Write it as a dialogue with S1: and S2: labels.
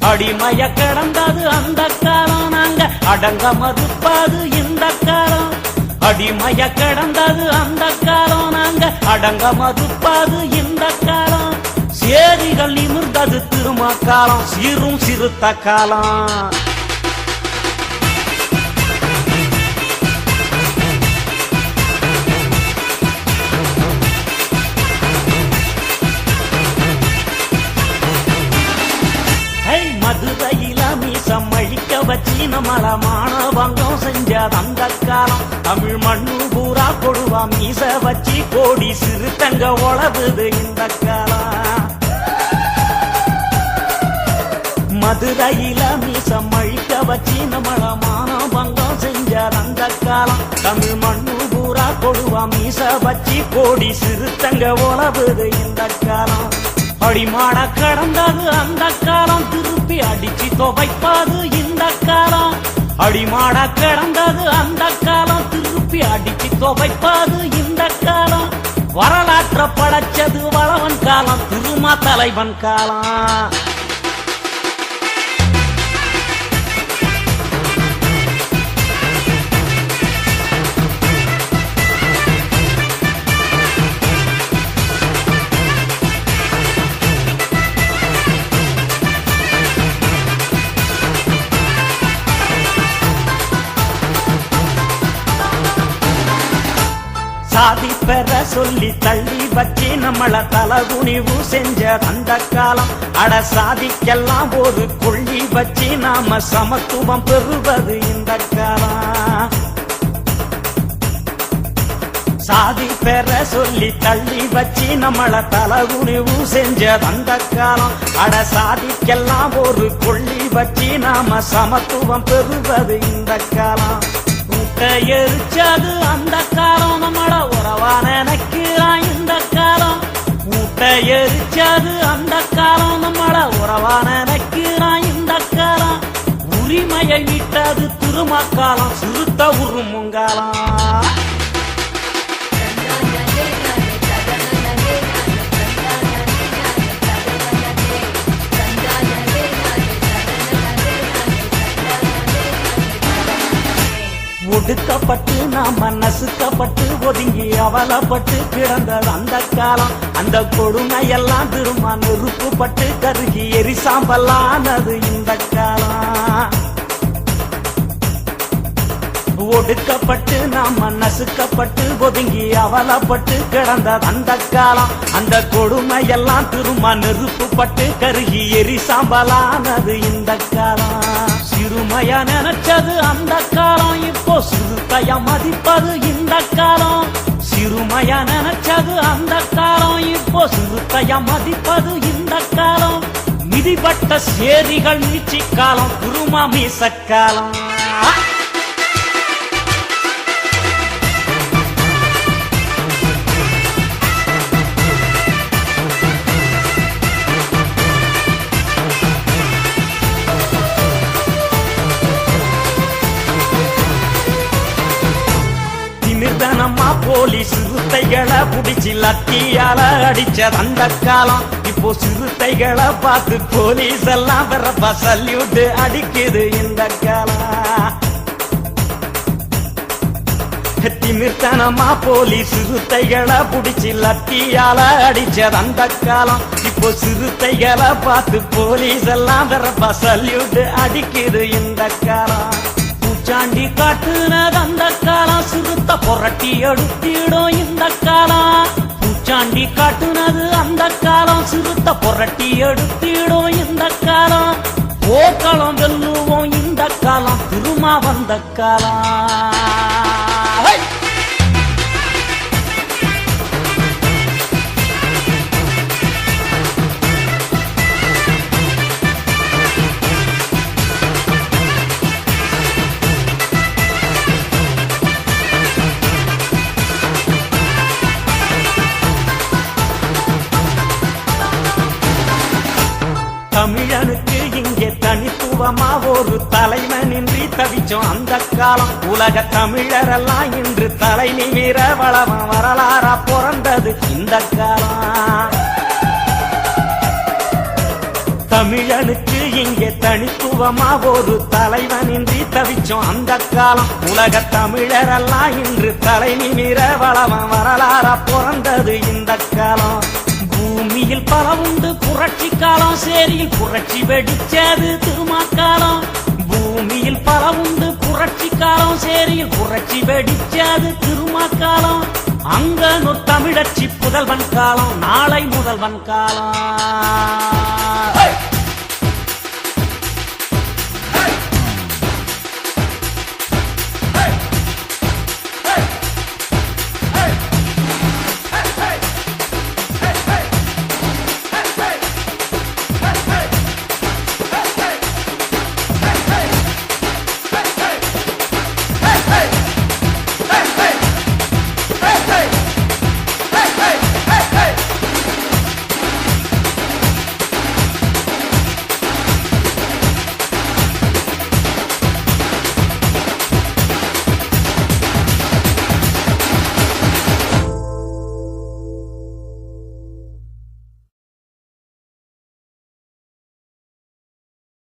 S1: அடிமைய கடந்தது அந்த காலம். நாங்க அடங்க மறுப்பது இந்த காலம். அடிமைய கடந்தது அந்த காலம். நாங்க அடங்க மறுப்பது இந்த காலம். சேரிகள் நிமிர்ந்தது திரும்ப காலம் சீரும் சிறுத்த காலம். மதுரையில மீசம் அழிக்க வச்சு நம்மள மாணவங்கம் செஞ்ச அந்த காலம் தமிழ் மண்ணு பூரா கொடுவா மீச வச்சு கோடி சிறுத்தங்க உழவுது இந்த காலம். மதுரையில மீசம் அழிக்க வச்சு நம்மள மாணவங்கம் செஞ்ச அந்த காலம் தமிழ் மண்ணு பூரா கொடுவா மீச வச்சு கோடி சிறுத்தங்க உழவுது இந்த காலம். அடிமான கடந்தது அந்த அடிச்சு துவைப்பாது இந்த காலம். அடிமாட கிடந்தது அந்த காலம். திருப்பி அடிச்சு துவைப்பாது இந்த காலம். வரலாற்ற படைச்சது வளவன் காலம் திருமா தலைவன் காலம். சாதி பெற சொல்லி தள்ளி வச்சு நம்மள தலகுனிவு செஞ்ச அந்த காலம். அட சாதிக்கெல்லாம் ஒரு கொள்ளி வச்சு நாம சமத்துவம் பெறுவது இந்த காலம். சாதி பெற சொல்லி தள்ளி வச்சு நம்மள தலகுனிவு செஞ்ச அந்த காலம். அட சாதிக்கெல்லாம் ஒரு கொள்ளி வச்சு நாம சமத்துவம் பெறுவது இந்த காலம். எரிச்சது அந்த காலம் நம்மள உறவா நினைக்கிறான் இந்த காலம். கூட்ட எரிச்சது அந்த காலம் நம்மள உறவா நினைக்கிறான் இந்த காலம். உரிமையை விட்டது திருமக்காலம் சுருத்த உருமுங்காலம். ஒடுக்கப்பட்டு நாம மனசுக்கப்பட்டு ஒதுங்கி அவலப்பட்டு கிடந்தது அந்த காலம் அந்த கொடுமையெல்லாம் திரும்ப நெருப்புப்பட்டு கருகி எரிசாம்பலானது இந்த காலம். ஒடுக்கப்பட்டு நாம நசுக்கப்பட்டு ஒதுங்கி அவலப்பட்டு கிடந்தது அந்த காலம் அந்த கொடுமையெல்லாம் திரும்ப நெருப்புப்பட்டு கருகி எரிசாம்பலானது இந்த காலம். சிறுமையா நினைச்சது அந்த காலம். சிறுத்தைய மதிப்பது இந்த காலம். சிறுமையா நினைச்சது அந்த காலம். இப்போ சிறுத்தைய மதிப்பது இந்த காலம். மிதிப்பட்ட சேரிகள் மீச்சி காலம். குருமா மீசக்காலம் சிறுத்தைகளை புடிச்சு லத்தியால அடிச்ச அந்த காலம். இப்போ சிறுத்தைகளை பார்த்து போலீஸ் எல்லாம் வரப்ப சல்யூட் அடிக்குது இந்த காலம். திமிர்த்தனமா போலீஸ் சிறுத்தைகளை புடிச்சு லத்தியால அடிச்ச அந்த காலம். இப்போ சிறுத்தைகளை பார்த்து போலீஸ் எல்லாம் வரப்ப சல்யூட் அடிக்குது இந்த காலம். பூச்சாண்டி காட்டுனது அந்த காலம் சுருத்த புரட்டி எடுத்திடும் இந்த காலம். பூச்சாண்டி காட்டுனது அந்த காலம் சுருத்த புரட்டி எடுத்திடும் இந்த காலம். போக்களம் வெல்லுவோம் இந்த காலம் திருமா வந்த காலம். தனித்துவமா ஒரு தலைவனின்றி தவிச்சோம் அந்த காலம் உலக தமிழரெல்லாம் இன்று தலை நிமிர வளவம் வரலாறா பிறந்தது இந்த காலம். தமிழனுக்கு இங்கே தனித்துவமா ஒரு தலைவனின்றி தவிச்சோம் அந்த காலம் உலக தமிழரெல்லாம் இன்று தலை நிமிர வளவம் வரலாறா பிறந்தது இந்த காலம். பூமியில் பல உண்டு. புரட்சி காலம் சேரியில் புரட்சி வெடிச்சது திருமாக்காலம். பூமியில் பல உண்டு. புரட்சி காலம் சேரியில் புரட்சி வெடிச்சது திருமாக்காலம். அங்க தமிழச்சி புதல்வன் காலம் நாளை முதல்வன் காலம்.